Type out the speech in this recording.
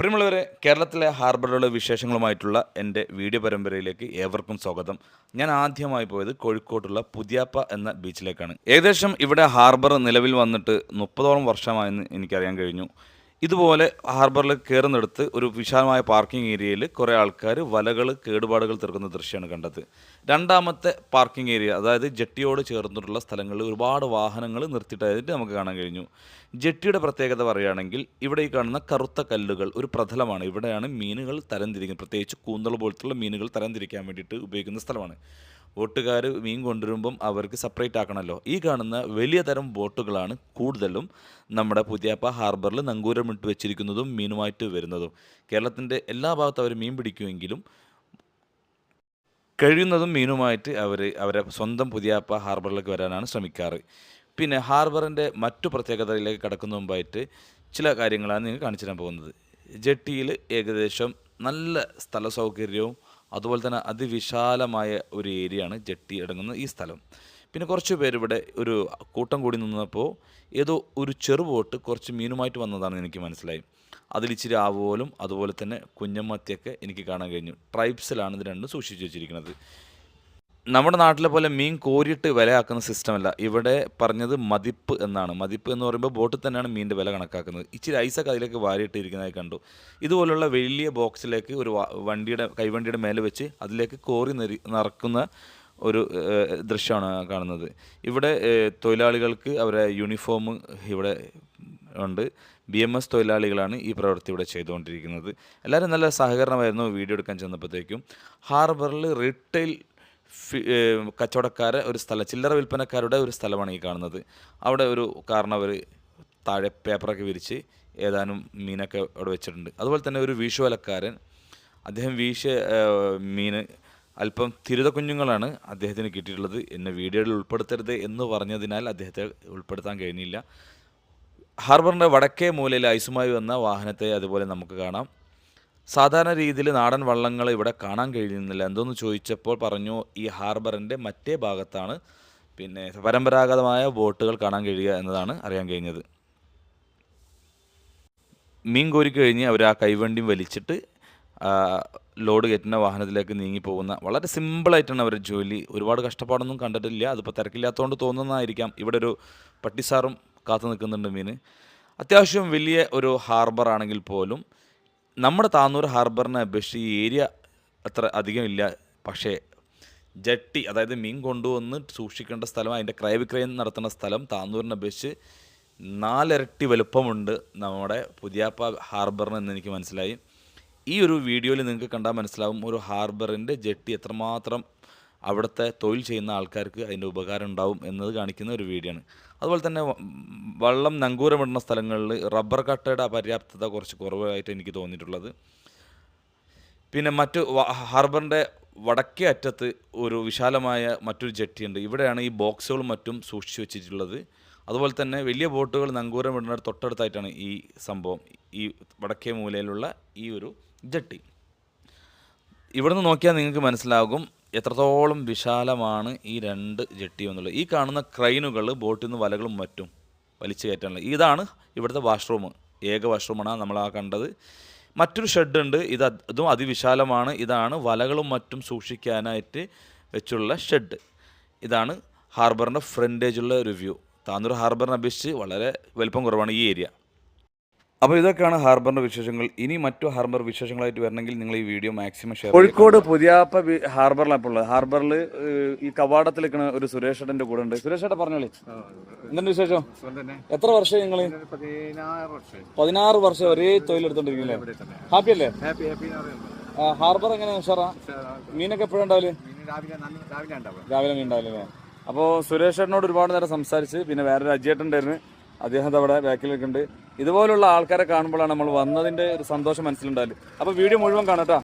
പ്രിയമുള്ളവരെ കേരളത്തിലെ ഹാർബറുകളുടെ വിശേഷങ്ങളുമായിട്ടുള്ള എന്റെ വീഡിയോ പരമ്പരയിലേക്ക് ഏവർക്കും സ്വാഗതം. ഞാൻ ആദ്യമായി പോയത് കോഴിക്കോട്ടുള്ള പുതിയാപ്പ എന്ന ബീച്ചിലേക്കാണ്. ഏകദേശം ഇവിടെ ഹാർബർ നിലവിൽ വന്നിട്ട് മുപ്പതോളം വർഷമായെന്ന് എനിക്കറിയാൻ കഴിഞ്ഞു. ഇതുപോലെ ഹാർബറിൽ കയറുന്നിടത്ത് ഒരു വിശാലമായ പാർക്കിംഗ് ഏരിയയിൽ കുറേ ആൾക്കാർ വലകൾ കേടുപാടുകൾ തീർക്കുന്ന ദൃശ്യമാണ് കണ്ടത്. രണ്ടാമത്തെ പാർക്കിംഗ് ഏരിയ അതായത് ജെട്ടിയോട് ചേർന്നിട്ടുള്ള സ്ഥലങ്ങളിൽ ഒരുപാട് വാഹനങ്ങൾ നിർത്തിയിട്ടായിട്ട് നമുക്ക് കാണാൻ കഴിഞ്ഞു. ജെട്ടിയുടെ പ്രത്യേകത പറയുകയാണെങ്കിൽ ഇവിടെ ഈ കാണുന്ന കറുത്ത കല്ലുകൾ ഒരു പ്രതലമാണ്. ഇവിടെയാണ് മീനുകൾ തരംതിരിക്കുന്നത്. പ്രത്യേകിച്ച് കൂന്തൾ പോലത്തുള്ള മീനുകൾ തരംതിരിക്കാൻ വേണ്ടിയിട്ട് ഉപയോഗിക്കുന്ന സ്ഥലമാണ്. ബോട്ടുകാർ മീൻ കൊണ്ടുവരുമ്പം അവർക്ക് സെപ്പറേറ്റ് ആക്കണമല്ലോ. ഈ കാണുന്ന വലിയ തരം ബോട്ടുകളാണ് കൂടുതലും നമ്മുടെ പുതിയാപ്പ ഹാർബറിൽ നങ്കൂരമിട്ട് വെച്ചിരിക്കുന്നതും മീനുമായിട്ട് വരുന്നതും. കേരളത്തിന്റെ എല്ലാ ഭാഗത്തും അവർ മീൻ പിടിക്കുമെങ്കിലും കഴിയുന്നതും മീനുമായിട്ട് അവർ അവരെ സ്വന്തം പുതിയാപ്പ ഹാർബറിലേക്ക് വരാനാണ് ശ്രമിക്കാറ്. പിന്നെ ഹാർബറിന്റെ മറ്റു പ്രത്യേകതയിലേക്ക് കടക്കുന്ന മുമ്പായിട്ട് ചില കാര്യങ്ങളാണ് നിങ്ങൾ കാണിച്ചു തരാൻ പോകുന്നത്. ജെട്ടിയിൽ ഏകദേശം നല്ല സ്ഥല സൗകര്യവും അതുപോലെ തന്നെ അതിവിശാലമായ ഒരു ഏരിയയാണ് ജെട്ടി അടങ്ങുന്ന ഈ സ്ഥലം. പിന്നെ കുറച്ച് പേര് ഇവിടെ ഒരു കൂട്ടം കൂടി നിന്നപ്പോൾ ഏതോ ഒരു ചെറുബോട്ട് കുറച്ച് മീനുമായിട്ട് വന്നതാണ് എനിക്ക് മനസ്സിലായി. അതിലിച്ചിരി ആവോലും അതുപോലെ തന്നെ കുഞ്ഞമ്മത്തിയൊക്കെ എനിക്ക് കാണാൻ കഴിഞ്ഞു. ട്രൈബ്സിലാണ് ഇത് രണ്ടും സൂക്ഷിച്ചു വെച്ചിരിക്കുന്നത്. നമ്മുടെ നാട്ടിലെ പോലെ മീൻ കോരിയിട്ട് വിലയാക്കുന്ന സിസ്റ്റമല്ല ഇവിടെ പറഞ്ഞത് മതിപ്പ് എന്നാണ്. മതിപ്പ് എന്ന് പറയുമ്പോൾ ബോട്ടിൽ തന്നെയാണ് മീനിന്റെ വില കണക്കാക്കുന്നത്. ഇച്ചിരി ഐസൊക്കെ അതിലേക്ക് വാരിയിട്ടിരിക്കുന്നതായി കണ്ടു. ഇതുപോലുള്ള വലിയ ബോക്സിലേക്ക് ഒരു വണ്ടിയുടെ കൈവണ്ടിയുടെ മേലെ വെച്ച് അതിലേക്ക് കോറി നിരി നിറക്കുന്ന ഒരു ദൃശ്യമാണ് കാണുന്നത്. ഇവിടെ തൊഴിലാളികൾക്ക് അവരുടെ യൂണിഫോം ഇവിടെ ഉണ്ട്. ബി എം എസ് തൊഴിലാളികളാണ് ഈ പ്രവൃത്തി ഇവിടെ ചെയ്തുകൊണ്ടിരിക്കുന്നത്. എല്ലാവരും നല്ല സഹകരണമായിരുന്നു വീഡിയോ എടുക്കാൻ ചെന്നപ്പോഴത്തേക്കും. ഹാർബറിൽ റീറ്റെയിൽ കച്ചവടക്കാരെ ഒരു സ്ഥലം ചില്ലറ വിൽപ്പനക്കാരുടെ ഒരു സ്ഥലമാണ് ഈ കാണുന്നത്. അവിടെ ഒരു കാരണവർ താഴെ പേപ്പറൊക്കെ വിരിച്ച് ഏതാനും മീനൊക്കെ അവിടെ വെച്ചിട്ടുണ്ട്. അതുപോലെ തന്നെ ഒരു വീശുവലക്കാരൻ അദ്ദേഹം വീശ മീന് അല്പം തിരുത കുഞ്ഞുങ്ങളാണ് അദ്ദേഹത്തിന് കിട്ടിയിട്ടുള്ളത്. എന്നെ വീഡിയോയിൽ ഉൾപ്പെടുത്തരുത് എന്ന് പറഞ്ഞതിനാൽ അദ്ദേഹത്തെ ഉൾപ്പെടുത്താൻ കഴിഞ്ഞില്ല. ഹാർബറിന്റെ വടക്കേ മൂലയിൽ ഐസുമായി വന്ന വാഹനത്തെ അതുപോലെ നമുക്ക് കാണാം. സാധാരണ രീതിയിൽ നാടൻ വള്ളങ്ങൾ ഇവിടെ കാണാൻ കഴിയുന്നില്ല. എന്തോന്ന് ചോദിച്ചപ്പോൾ പറഞ്ഞു ഈ ഹാർബറിന്റെ മറ്റേ ഭാഗത്താണ് പിന്നെ പരമ്പരാഗതമായ ബോട്ടുകൾ കാണാൻ കഴിയുക എന്നതാണ് അറിയാൻ കഴിഞ്ഞത്. മീൻ കോരി കഴിഞ്ഞ് അവർ ആ കൈവണ്ടിയും വലിച്ചിട്ട് ലോഡ് കയറ്റുന്ന വാഹനത്തിലേക്ക് നീങ്ങി പോകുന്ന വളരെ സിമ്പിളായിട്ടാണ് അവരുടെ ജോലി. ഒരുപാട് കഷ്ടപ്പാടൊന്നും കണ്ടിട്ടില്ല. അതിപ്പോൾ തിരക്കില്ലാത്തതുകൊണ്ട് തോന്നുന്നതായിരിക്കാം. ഇവിടെ ഒരു പട്ടിസാറും കാത്തു നിൽക്കുന്നുണ്ട് മീൻ. അത്യാവശ്യം വലിയ ഒരു ഹാർബർ ആണെങ്കിൽ പോലും നമ്മുടെ താന്നൂർ ഹാർബറിനെ അപേക്ഷിച്ച് ഈ ഏരിയ അത്ര അധികം ഇല്ല. പക്ഷേ ജട്ടി അതായത് മീൻ കൊണ്ടുവന്ന് സൂക്ഷിക്കേണ്ട സ്ഥലം അതിന്റെ ക്രയവിക്രയം നടത്തുന്ന സ്ഥലം താന്നൂരിനെ അപേക്ഷിച്ച് നാലിരട്ടി വലുപ്പമുണ്ട് നമ്മുടെ പുതിയാപ്പ ഹാർബറിന് എന്ന് എനിക്ക് മനസ്സിലായി. ഈ ഒരു വീഡിയോയിൽ നിങ്ങൾക്ക് കണ്ടാൽ മനസ്സിലാവും ഒരു ഹാർബറിന്റെ ജെട്ടി എത്രമാത്രം അവിടുത്തെ തൊഴിൽ ചെയ്യുന്ന ആൾക്കാർക്ക് അതിന്റെ ഉപകാരം ഉണ്ടാവും എന്നത് കാണിക്കുന്ന ഒരു വീഡിയോ ആണ്. അതുപോലെ തന്നെ വള്ളം നങ്കൂരമിടുന്ന സ്ഥലങ്ങളിൽ റബ്ബർ കട്ടയുടെ പര്യാപ്തത കുറച്ച് കുറവായിട്ട് എനിക്ക് തോന്നിയിട്ടുള്ളത്. പിന്നെ മറ്റു ഹാർബറിന്റെ വടക്കേ അറ്റത്ത് ഒരു വിശാലമായ മറ്റൊരു ജെട്ടിയുണ്ട്. ഇവിടെയാണ് ഈ ബോക്സുകളും മറ്റും സൂക്ഷിച്ചു വെച്ചിട്ടുള്ളത്. അതുപോലെ തന്നെ വലിയ ബോട്ടുകൾ നങ്കൂരം ഇടുന്ന തൊട്ടടുത്തായിട്ടാണ് ഈ സംഭവം. ഈ വടക്കേ മൂലയിലുള്ള ഈ ഒരു ജെട്ടി. ഇവിടുന്ന് നോക്കിയാൽ നിങ്ങൾക്ക് മനസ്സിലാകും. എത്രത്തോളം വിശാലമാണ് ഈ രണ്ട് ജെട്ടി എന്നുള്ളത്. ഈ കാണുന്ന ക്രൈനുകൾ ബോട്ടിൽ നിന്ന് വലകളും മറ്റും വലിച്ചു കയറ്റാനുള്ള. ഇതാണ് ഇവിടുത്തെ വാഷ്റൂം. ഏക വാഷ്റൂമാണ് നമ്മൾ ആ കണ്ടത്. മറ്റൊരു ഷെഡ് ഉണ്ട്. ഇത് അതും അതിവിശാലമാണ്. ഇതാണ് വലകളും മറ്റും സൂക്ഷിക്കാനായിട്ട് വെച്ചുള്ള ഷെഡ് ഇതാണ് ഹാർബറിന്റെ ഫ്രണ്ടേജുള്ള ഒരു വ്യൂ. താന്നൂർ ഹാർബറിനെ അപേക്ഷിച്ച് വളരെ വലിപ്പം കുറവാണ് ഈ ഏരിയ. അപ്പോൾ ഇതൊക്കെയാണ് ഹാർബറിന്റെ വിശേഷങ്ങൾ. ഇനി മറ്റു ഹാർബർ വിശേഷങ്ങളായിട്ട് വരണമെങ്കിൽ നിങ്ങൾ ഈ video maximum share Kozhikode Puthiyappa ഹാർബറിലാണ് ഇപ്പോൾ ഉള്ളത്. ഹാർബറിൽ ഈ കവാടത്തിൽ നിൽക്കുന്ന ഒരു സുരേഷ് ഏട്ടന്റെ കൂടെ ഉണ്ട്. സുരേഷ് ഏട്ടൻ പറഞ്ഞോളി എന്തുണ്ട് വിശേഷം? എത്ര വർഷം നിങ്ങൾ പതിനാറ് വർഷം ഒരേ തൊഴിലെടുത്തോണ്ടിരിക്കില്ലേ ഹാപ്പി അല്ലേ? ഹാപ്പി ഹാപ്പി എന്ന് പറയുന്നത്. ആ, ഹാർബർ എങ്ങനെയാണ് ഉഷാറാ? മീനൊക്കെ എപ്പോഴും ഉണ്ടാവില്ലേ രാവിലെ മീൻ ഉണ്ടാവില്ലേ അപ്പോൾ സുരേഷ് ഏട്ടനോട് ഒരുപാട് നേരം സംസാരിച്ച് പിന്നെ വേറൊരു അജിയേട്ടൻ ഉണ്ടായിരുന്നു. അദ്ദേഹം അവിടെ ബാക്കിൽ ഉണ്ട് ഇതുപോലുള്ള ആൾക്കാരെ കാണുമ്പോഴാണ് നമ്മൾ വന്നതിന്റെ ഒരു സന്തോഷം മനസ്സിലുണ്ടാവില്ല അപ്പോൾ വീഡിയോ മുഴുവൻ കാണാം.